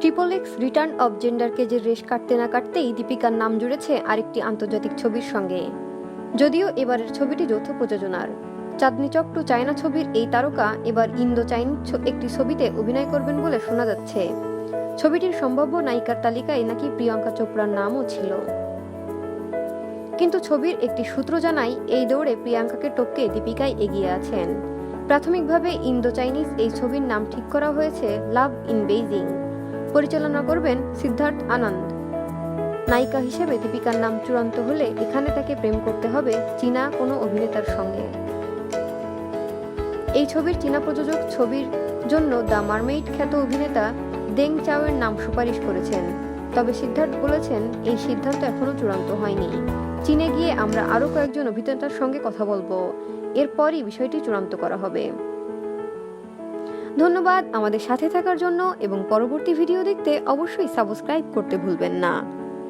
Triple X return of Xander কেজের রেশ কাটতে না কাটতেই দীপিকার নাম জুড়েছে আরেকটি আন্তর্জাতিক ছবির সঙ্গে। যদিও এবারের ছবিটি যৌথ প্রযোজনার। চাঁদনি চক টু চায়না ছবির এই তারকা এবার ইন্দো চাইনিজ ছ- একটি ছবিতে অভিনয় করবেন বলে শোনা যাচ্ছে। ছবিটির সম্ভাব্য নায়িকার তালিকায় নাকি প্রিয়াঙ্কা চোপড়ার নামও ছিল। কিন্তু ছবির একটি সূত্র জানায়, এই দৌড়ে প্রিয়াঙ্কাকে টপকে দীপিকায় এগিয়ে আছেন। প্রাথমিকভাবে ইন্দো চাইনিজ এই ছবির নাম ঠিক করা হয়েছে লাভ ইন বেইজিং পরিচালনা করবেন সিদ্ধার্থ আনন্দ। নায়িকা হিসেবে দীপিকার নাম চূড়ান্ত হলে এখানে তাকে প্রেম করতে হবে চীনা কোনো অভিনেতার সঙ্গে। এই ছবির চীনা প্রযোজক ছবির জন্য দ্য মারমেইড খ্যাত অভিনেতা দেং চাওয়ের নাম সুপারিশ করেছেন। তবে সিদ্ধার্থ বলেছেন, এই সিদ্ধান্ত এখনও চূড়ান্ত হয়নি। চীনে গিয়ে আমরা আরও কয়েকজন অভিনেতার সঙ্গে কথা বলব। এরপরই বিষয়টি চূড়ান্ত করা হবে। ধন্যবাদ আমাদের সাথে থাকার জন্য এবং পরবর্তী ভিডিও দেখতে অবশ্যই সাবস্ক্রাইব করতে ভুলবেন না।